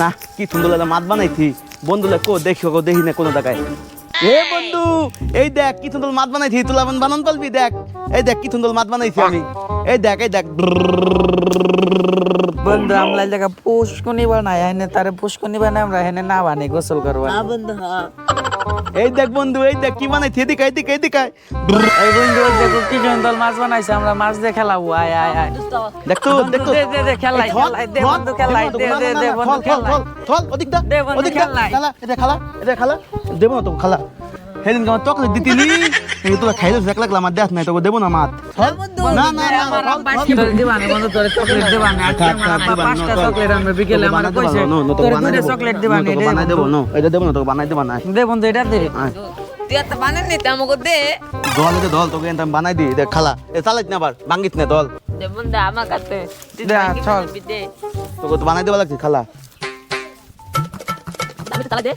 না, কি সুন্দর লাগে মাত বানাইছি। বন্ধু কো, দেখি কো দেখি না কোনো জায়গায়। এ বন্ধু, এই দেখ, কি সুন্দর মাত বানাইছি, তুলা বান বানান পালবি দেখ। এই দেখ, কি সুন্দর মাত বানাইছি আমি। এই দেখ এই দেখ। বন্ধু আমরা জায়গা পুষ্কনি বানাই হেনে তারে পুষ্কনি বানাই আমরা হেনে না বানাই গোসল করবা। বন্ধু হ্যাঁ এই দেখ বন্ধু এই দেখ কি বানাইছি? এদিকে এদিকে এদিকে এই বন্ধু ওই দেখো কি সুন্দর মাছ বানাইছে আমরা মাছ দিয়ে খেলাবো আয় আয় আয়। দেখ তো দেখ তো। দে দে দে খেলাই খেলাই দে বন্ধু খেলাই দে দে দে বন্ধু খেলাই। থল ওদিক দা দে বন্ধু খেলাই। খালা এটা খালা এটা খালা দেবো না তো খালা। সেদিন আমার চকলেট দিতিনি এই তোরা খাইলে দেখ লাগলাম আমার দেখ নাই তোকে দেবো না মাত। না না না বানাই দে বানাই দেবো no, এটা দেবো না তোকে বানাই দেবো না। দে বন্ধু এটা দে। আয়। তুই এত বানান নি আমাকে দে। দল তোকে এটা দি দেখ খালা। এ না আবার ভাঙ্গিস না দল। দে আমার কাছে। তোকে তো বানাই দেওয়া লাগছে খালা। আমি তো তালা দে।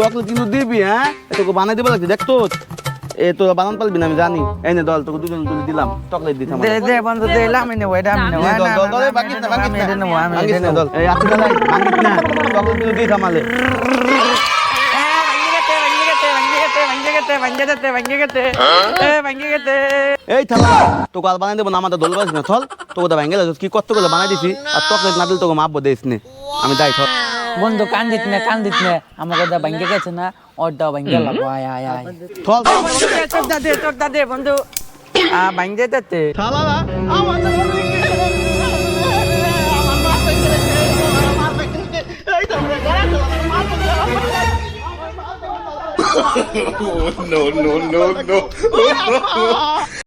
চকলেট কিন্তু দিবি হ্যাঁ? তোকে বানাই দেওয়া লাগছে দেখ তো এ তোরা বানান পারবি না আমি জানি। এই নে দল তোকে দুজন তুলে দিলাম। চকলেট দিতে আমার। দে দে বন্ধু দে আমি নেব এটা আমি নেব। দল, দল, দল, এই ভাঙ্গিস না, এটা না। নেব আমি এটা না, দল। এই আজকে বেলায় ভাঙ্গিস না, চকলেট কিন্তু দিয়ে থামালে। এই থালা তোকে আর বানাই দেবো না আমাদের দল বাস না চল। তোকে তো ভেঙে কি কষ্ট করে বানাই দিছি। আর চকলেট না দিলে তোকে মাপবো দিস নে। আমি যাই চল। বন্ধু কান দিত না কান দিত না আমাকে দা ভাঙ্গে গেছে না ওরটা ভাঙ্গে লাগবো আয় আয় আয় চল চোখ দা দে চোখ দা দে বন্ধু আ ভাঙ্গে যাচ্ছে থালা আমাদের no, no, no, no.